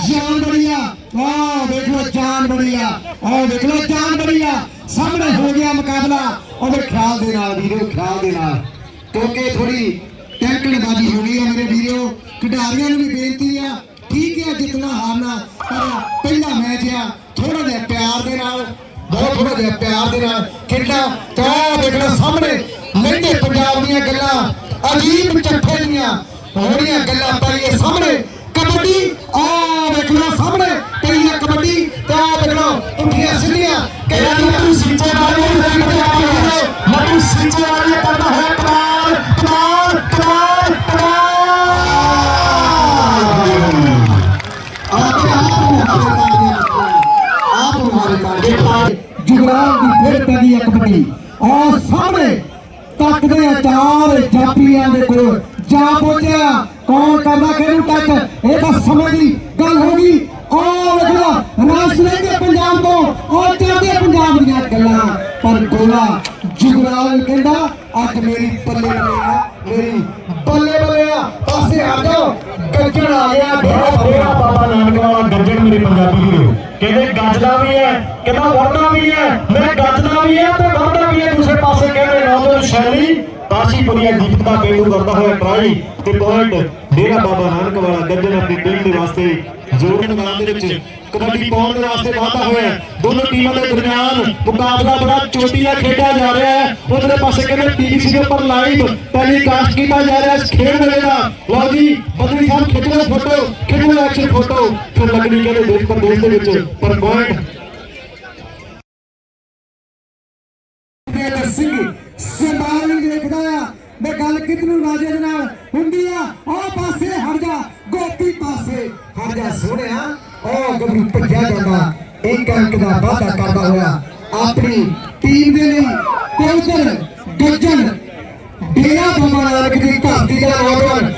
ਜਾਨ ਬੜੀਆ। ਵਾਹ ਦੇਖ ਜਾਨ ਬੜੀਆ। ਆਹ ਦੇਖ ਜਾਨ ਬੜੀਆ। ਸਾਹਮਣੇ ਹੋ ਗਿਆ ਮੁਕਾਬਲਾ। ਉਹਦੇ ਖਿਆਲ ਦੇ ਨਾਲ, ਵੀਰੋ, ਖਿਆਲ ਦੇ ਨਾਲ। ਕਿਉਂਕਿ ਥੋੜੀ ਟੈਂਕਣਬਾਜ਼ੀ ਹੋ ਗਈ ਆ ਮੇਰੇ ਵੀਰੋ। ਖਿਡਾਰੀਆਂ ਨੂੰ ਵੀ ਬੇਨਤੀ ਆ। ਠੀਕ ਹੈ, ਜਿੱਤਣਾ, ਹਾਰਨਾ, ਪਰ ਪਹਿਲਾ ਮੈਚ ਆ। ਥੋੜਾ ਜਿਹਾ ਪਿਆਰ ਦੇ ਨਾਲ, ਬਹੁਤ ਥੋੜਾ ਜਿਹਾ ਪਿਆਰ ਦੇ ਨਾਲ ਖੇਡਾਂ ਤਾਂ ਦੇਖਣਾ ਸਾਹਮਣੇ। ਲਹਿੰਦੇ ਪੰਜਾਬ ਦੀਆਂ ਗੱਲਾਂ, ਅਜੀਬ ਚੱਠੇ ਦੀਆਂ ਹੋਣੀਆਂ ਗੱਲਾਂ ਪਈਏ ਸਾਹਮਣੇ। ਕਬੱਡੀ ਆ ਦੇਖਣਾ ਸਾਹਮਣੇ ਪਈ ਹੈ ਕਬੱਡੀ, ਤੇ ਆ ਦੇਖਣਾ ਉੱਠੀਆਂ ਸਿੱਧੀਆਂ ਕਹਿੰਦਾ ਲੱਡੂ ਸੀਚੇ ਵਾਲੀ ਲੱਡੂ ਸੀਚੇ ਵਾਲੀ ਕਰਦਾ ਹੈ ਕਮਾਲ ਕਰਦਾ ਹੋਇਆ ਟਰਾਈ ਤੇ ਪੁਆਇੰਟ ਡੇਰਾ ਬਾਬਾ ਨਾਨਕ ਵਾਲਾ ਗੱਜਣ ਆਪਣੀ ਟੀਮ ਦੇ ਵਾਸਤੇ ਜੋੜਨ ਮੈਦਾਨ ਦੇ ਵਿੱਚ ਕਬੱਡੀ ਪਾਉਣ ਦੇ ਵਾਸਤੇ ਵਾਧਾ ਹੋਇਆ ਹੈ। ਦੋਨੋਂ ਟੀਮਾਂ ਦੇ ਦਰਮਿਆਨ ਮੁਕਾਬਲਾ ਬੜਾ ਚੋਟੀਲਾ ਖੇਡਿਆ ਜਾ ਰਿਹਾ ਹੈ ਉਧਰੇ ਪਾਸੇ ਕਹਿੰਦੇ ਟੀਵੀ ਦੇ ਉੱਪਰ ਲਾਈਵ ਟੈਲੀਕਾਸਟ ਕੀਤਾ ਜਾ ਰਿਹਾ ਹੈ ਇਸ ਖੇਡ ਮੇਲੇ ਦਾ ਲਓ ਜੀ ਬਦਲੀ ਸਾਹਿਬ ਖਿੱਚ ਲਓ ਫੋਟੋ ਖਿੱਚ ਲਓ ਐਕਸ਼ਨ ਫੋਟੋ ਫਿਰ ਲੱਗਣੀ ਕਹਿੰਦੇ ਦੇਸ਼ ਪ੍ਰਦੇਸ਼ ਦੇ ਵਿੱਚ ਪਰ ਪੁਆਇੰਟ ਬੇਦਰ ਸਿੰਘ ਸੰਭਾਲ ਦੇਖਦਾ ਆ ਮੈਂ ਗੱਲ ਕਿਤਨੂ ਰਾਜੇ ਦੇ ਨਾਲ, ਹੁੰਦੀ ਆ ਉਹ ਪਾਸੇ ਹਟ ਜਾ, ਗੋਪੀ ਪਾਸੇ ਹਟ ਜਾ। ਸੋਹਣਿਆ ਉਹ ਗੱਭਰੂ ਭੱਜਿਆ ਜਾਂਦਾ ਇੱਕ ਅੰਕ ਦਾ ਵਾਅਦਾ ਕਰਦਾ ਹੋਇਆ। ਆਪਣੀ ਟੀਮ ਦੇ ਲਈ ਤੇ ਗੱਜਣ, ਡੇਰਾ ਬਾਬਾ ਨਾਨਕ ਦੀ ਧਰਤੀ ਦਾ ਨੌਜਵਾਨ,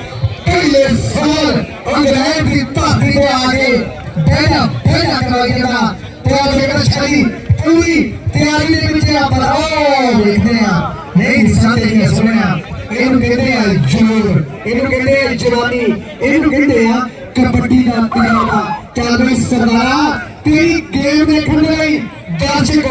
ਪਹਿਲੇ ਸਾਲ ਅੰਗਰੇਜ਼ ਦੀ ਧਰਤੀ ਤੇ ਆ ਕੇ ਡੇਰਾ ਡੇਰਾ ਕਰਾ ਜਾਂਦਾ ਤੇ ਆ ਜਿਹੜਾ ਛੜੀ ਪੂਰੀ ਤਿਆਰੀ ਦੇ ਵਿੱਚ ਆ ਪਰ ਉਹ ਵੇਖਦੇ ਆ ਨਹੀਂ, ਸਾਡੇ ਇਹ ਸੁਣਿਆ ਇਹਨੂੰ ਕਹਿੰਦੇ ਆ ਜੋਰ ਇਹਨੂੰ ਕਹਿੰਦੇ ਆ ਜਵਾਨੀ, ਇਹਨੂੰ ਕਹਿੰਦੇ ਆ ਕਬੱਡੀ ਦਾ ਪਿਆਰਾ ਚੱਲ ਵੀ ਸਰਦਾਰਾ, ਤੇਰੀ ਗੇਮ ਦੇਖਣ ਦੇ ਲਈ ਦਰਸ਼ਕ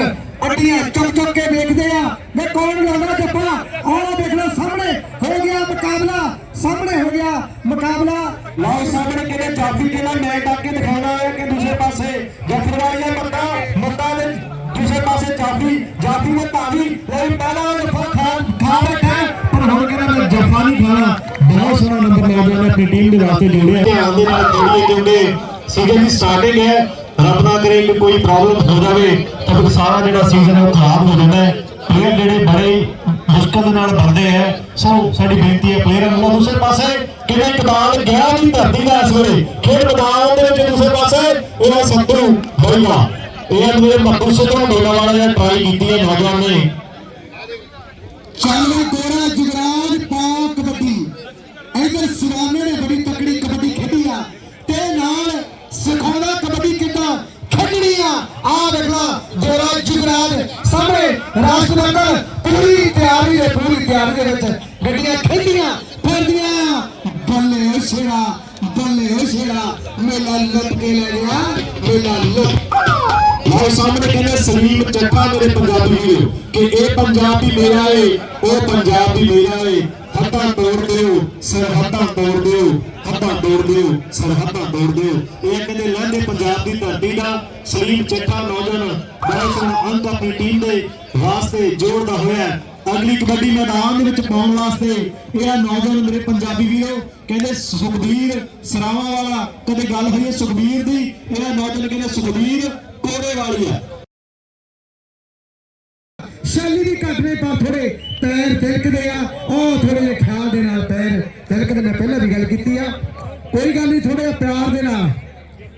ਅੱਡੀਆਂ ਚੁੱਕ ਚੁੱਕ ਕੇ ਵੇਖਦੇ ਆ। ਵੇ ਕੌਣ ਲਾਉਂਦਾ ਜੱਫਾ? ਆਹ ਦੇਖ ਲਓ, ਸਾਹਮਣੇ ਹੋ ਗਿਆ ਮੁਕਾਬਲਾ, ਸਾਹਮਣੇ ਹੋ ਗਿਆ ਮੁਕਾਬਲਾ। ਲਓ ਸਾਹਮਣੇ ਕਿਹਨੇ ਜਾਫੀ ਕਿਹਨਾਂ ਮੈਚ ਆ ਕੇ ਦਿਖਾਉਣਾ ਹੈ ਕਿ ਦੂਸਰੇ ਪਾਸੇ ਜਫਰਵਾਲੀਆ ਮੱਤਾ ਮੱਤਾ ਦੇ ਦੂਸਰੇ ਪਾਸੇ ਜਾਫੀ ਜਾਫੀ ਨੇ ਤਾਵੀ ਲੈ ਪਹਿਲਾ ਜੱਫਾ ਖਾ ਖਾ ਬੈਠਾ। ਪਰ ਹੁਣ ਕਹਿੰਦਾ ਮੈਂ ਜਫਾ ਨਹੀਂ ਖਾਣਾ। ਬਹੁਤ ਸੋਹਣਾ ਨੰਬਰ ਨੌਜਵਾਨ ਆਪਣੀ ਟੀਮ ਦੇ ਵਾਸਤੇ ਜੋੜਿਆ ਧਿਆਨ ਦੇ ਨਾਲ ਜੋੜੀਏ ਕਿਉਂਕਿ ਸੀਜ਼ਨ ਦੀ ਸਟਾਰਟਿੰਗ ਹੈ ਰੱਬ ਨਾ ਕਰੇ ਕਿ ਕੋਈ ਪ੍ਰੋਬਲਮ ਹੋ ਜਾਵੇ ਤਾਂ ਫਿਰ ਸਾਰਾ ਜਿਹੜਾ ਸੀਜ਼ਨ ਹੈ ਉਹ ਖਰਾਬ ਹੋ ਜਾਂਦਾ ਹੈ। ਪਲੇਅਰ ਜਿਹੜੇ ਬੜੇ ਮੁਸ਼ਕਲ ਦੇ ਨਾਲ ਬੰਦੇ ਆ। ਸੋ ਸਾਡੀ ਬੇਨਤੀ ਹੈ ਪਲੇਅਰਾਂ ਨੂੰ ਦੂਸਰੇ ਪਾਸੇ ਕਿਵੇਂ ਕਪਾਲ ਗਿਆ ਵੀ ਧਰਤੀ ਦਾ ਇਸ ਵੇਲੇ? ਖੇਡ ਮੈਦਾਨ ਦੇ ਵਿੱਚ ਦੂਸਰੇ ਪਾਸੇ ਇਹਨਾਂ ਸੱਤਰੂ ਹੋਈਆ ਇਹ ਮੇਰੇ ਮੱਕੂ ਸਿੱਧੂ ਡੋਲਾ ਵਾਲਾ ਨੇ ਟਰਾਈ ਕੀਤੀ ਹੈ ਨੌਜਵਾਨ ਨੇ। ਚਾਲੂ 13 ਖੇਡਣੀ ਆ ਆ ਵੇਖ ਲਾ ਗੋਰਾ ਜੁਗਰਾਜ ਸਾਹਮਣੇ ਰਾਸ਼ਟਰਮੰਡਲ ਪੂਰੀ ਤਿਆਰੀ ਹੈ ਪੂਰੀ ਤਿਆਰੀ ਦੇ ਵਿੱਚ ਗੱਡੀਆਂ ਖੇਡੀਆਂ ਫਿਰਦੀਆਂ ਬੱਲੇ ਓ ਸ਼ੇਰਾ ਬੱਲੇ ਓ ਸ਼ੇਰਾ ਮੇਲਾ ਲੁੱਟ ਕੇ ਲੈ ਗਿਆ ਮੇਲਾ ਲੁੱਟ ਲਓ ਸਾਹਮਣੇ ਕਹਿੰਦੇ ਸਲੀਮ ਚੱਕਾ ਮੇਰੇ ਪੰਜਾਬੀ ਵੀਰੋ ਕਿ ਇਹ ਪੰਜਾਬ ਵੀ ਮੇਰਾ ਏ ਉਹ ਪੰਜਾਬ ਵੀ ਮੇਰਾ ਏ ਹੱਥਾਂ ਤੋੜ ਦਿਓ ਸਰਹੱਦਾਂ ਤੋੜ ਦਿਓ ਹੱਥਾਂ ਤੋੜ ਦਿਓ ਸਰਹੱਦਾਂ ਤੋੜ ਦਿਓ। ਇਹ ਕਹਿੰਦੇ ਲਹਿੰਦੇ ਪੰਜਾਬ ਦੀ ਧਰਤੀ ਦਾ ਸਲੀਮ ਚੱਕਾ ਨੌਜਵਾਨ ਬਹੁਤ ਸੋਹਣਾ ਅੰਕ ਆਪਣੀ ਟੀਮ ਦੇ ਵਾਸਤੇ ਜੋੜਦਾ ਹੋਇਆ ਅਗਲੀ ਕਬੱਡੀ ਮੈਦਾਨ ਦੇ ਵਿੱਚ ਪਾਉਣ ਵਾਸਤੇ ਇਹ ਨੌਜਵਾਨ ਮੇਰੇ ਪੰਜਾਬੀ ਵੀਰੋ, ਕਹਿੰਦੇ ਸੁਖਬੀਰ ਸਰਾਵਾਂ ਵਾਲਾ ਕਦੇ ਗੱਲ ਹੋਈ ਹੈ ਸੁਖਬੀਰ ਦੀ? ਇਹ ਨੌਜਵਾਨ ਕਹਿੰਦੇ ਸੁਖਬੀਰ ਕੋੜੇ ਵਾਲੀ ਆ ਸ਼ੈਲੀ ਵੀ ਘਟਨੇ ਪਰ ਥੋੜੇ ਪੈਰ ਤਿਲਕਦੇ ਆ। ਉਹ ਥੋੜੇ ਜਿਹੇ ਖਿਆਲ ਦੇ ਨਾਲ ਪੈਰ ਤਿਲਕਦੇ, ਮੈਂ ਪਹਿਲਾਂ ਵੀ ਗੱਲ ਕੀਤੀ ਆ। ਕੋਈ ਗੱਲ ਨਹੀਂ ਥੋੜੇ ਪਿਆਰ ਦੇ ਨਾਲ।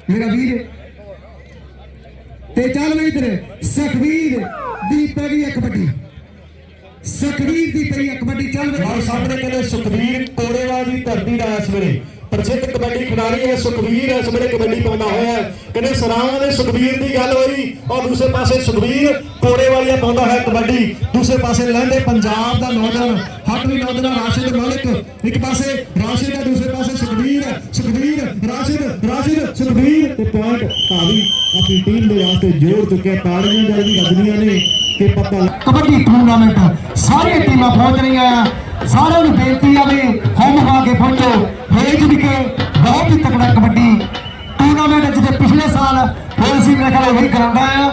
ਮੇਰਾ ਵੀਰ। ਤੇ ਚੱਲ ਮੈਂ ਇਧਰ ਸਖਵੀਰ ਦੀ ਪੈ ਇੱਕ ਵੱਡੀ ਸਖਵੀਰ ਦੀ ਪਈ ਇੱਕ ਕਬੱਡੀ, ਚੱਲ ਵੇ ਔਰ ਸਾਹਮਣੇ ਕਹਿੰਦੇ ਸੁਖਬੀਰ ਕੋੜੇਵਾਲ ਦੀ ਧਰਤੀ ਦਾ ਇਸ ਵੇਲੇ। ਪ੍ਰਸਿੱਧ ਕਬੱਡੀ ਖਿਡਾਰੀ ਹੈ, ਸੁਖਬੀਰ ਇਸ ਵੇਲੇ ਕਬੱਡੀ ਪਾਉਂਦਾ ਹੋਇਆ ਹੈ। ਕਹਿੰਦੇ ਸਰਾਵਾਂ ਦੇ ਸੁਖਬੀਰ ਦੀ ਗੱਲ ਹੋਈ, ਔਰ ਦੂਸਰੇ ਪਾਸੇ ਸੁਖਬੀਰ ਕੋੜੇਵਾਲੀਆ ਪਾਉਂਦਾ ਹੈ ਕਬੱਡੀ। ਦੂਸਰੇ ਪਾਸੇ ਲਹਿੰਦੇ ਪੰਜਾਬ ਦਾ ਨੌਜਵਾਨ ਹੱਟ ਨੌਜਵਾਨ ਰਾਸ਼ਿਦ ਮਲਿਕ। ਇੱਕ ਪਾਸੇ ਰਾਸ਼ਿਦ ਹੈ, ਦੂਸਰੇ ਪਾਸੇ ਸੁਖਬੀਰ ਸੁਖਬੀਰ, ਰਾਸ਼ਿਦ ਰਾਸ਼ਿਦ, ਸੁਖਬੀਰ। ਤੇ ਪੁਆਇੰਟ ਭਾਵੀ ਆਪਣੀ ਟੀਮ ਦੇ ਵਾਸਤੇ ਜੋੜ ਚੁੱਕਿਆ, ਤਾੜੀਆਂ ਜਲਦੀ ਵੱਜਦੀਆਂ ਨੇ ਕਿ ਪਤਾ ਕਬੱਡੀ ਟੂਰਨਾਮੈਂਟ ਸਾਰੀਆਂ ਟੀਮਾਂ ਪਹੁੰਚ ਰਹੀਆਂ। ਆ ਸਾਰਿਆਂ ਨੂੰ ਬੇਨਤੀ ਆ ਵੀ ਹੋਮ ਆ ਕੇ ਪਹੁੰਚੋ। ਫੇਜ ਵਿਖੇ ਬਹੁਤ ਹੀ ਤਕੜਾ ਕਬੱਡੀ ਟੂਰਨਾਮੈਂਟ ਜਿਹਦੇ ਪਿਛਲੇ ਸਾਲ ਹੋਈ ਸੀ ਮੇਰੇ ਖਿਆਲ ਉਹੀ ਕਰਾਉਂਦਾ ਆ।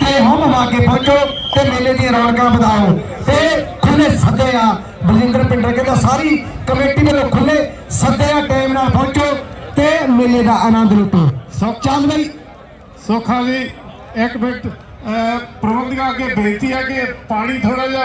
ਤੇ ਹੋਮ ਆ ਕੇ ਪਹੁੰਚੋ ਤੇ ਮੇਲੇ ਦੀਆਂ ਰੌਣਕਾਂ ਵਧਾਓ। ਤੇ ਖੁੱਲੇ ਸੱਦੇ ਆ। ਬਲਜਿੰਦਰ ਪਿੰਡਰ ਕਹਿੰਦਾ ਸਾਰੀ ਕਮੇਟੀ ਵੱਲੋਂ ਖੁੱਲੇ ਸੱਦੇ ਆ ਟਾਈਮ ਨਾਲ ਪਹੁੰਚੋ ਤੇ ਮੇਲੇ ਦਾ ਆਨੰਦ ਲੁੱਟੋ। ਸਭ ਚੱਲ ਬਈ। ਸੋਖਾ ਜੀ ਇੱਕ ਮਿੰਟ। ਪ੍ਰਬੰਧਕਾਂ ਅੱਗੇ ਬੇਨਤੀ ਹੈ ਕਿ ਪਾਣੀ ਥੋੜਾ ਜਿਹਾ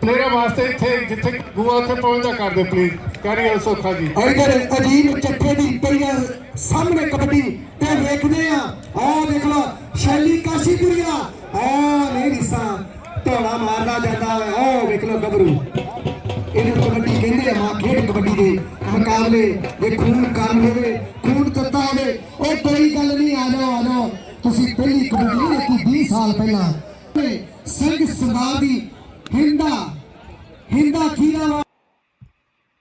ਪਲੇਅਰਾਂ ਵਾਸਤੇ ਇੱਥੇ, ਜਿੱਥੇ ਗੂਆ ਉੱਥੇ ਪਹੁੰਚਦਾ ਕਰ ਦਿਓ ਪਲੀਜ਼ ਕਰੀਏ ਸੋਖਾ ਜੀ? ਇਧਰ ਅਜੀਬ ਚੱਠੇ ਦੀ ਪਈਆ ਸਾਹਮਣੇ ਕਬੱਡੀ ਤੇ ਵੇਖਦੇ ਆ। ਆਹ ਦੇਖ ਲਓ, ਸ਼ੈਲੀ ਕਾਸ਼ੀਪੁਰੀਆ। ਆ ਨਹੀਂ ਰਿਸਾ ਢੋਲਾ ਮਾਰਦਾ ਜਾਂਦਾ ਆਹ ਵੇਖ ਲਓ ਗੱਭਰੂ। ਇਹਨੂੰ ਕਬੱਡੀ ਕਹਿੰਦੇ ਆ, ਮਾਂ ਖੇਡ ਕਬੱਡੀ ਦੇ ਮੁਕਾਬਲੇ। ਜੇ ਖੂਨ ਕਾਰਨ ਹੋਵੇ ਖੂਨ ਤੱਤਾ ਹੋਵੇ, ਉਹ ਕੋਈ ਗੱਲ ਨਹੀਂ, ਆ ਜਾਓ ਆ ਜਾਓ। ਤੁਸੀਂ ਪਹਿਲੀ ਕਬੱਡੀ ਨਹੀਂ 20 ਸਾਲ ਪਹਿਲਾਂ। ਸਿੰਘ ਸਰਦਾਰ ਹਿੰਦਾ ਹਿੰਦਾ ਖੀਰਾ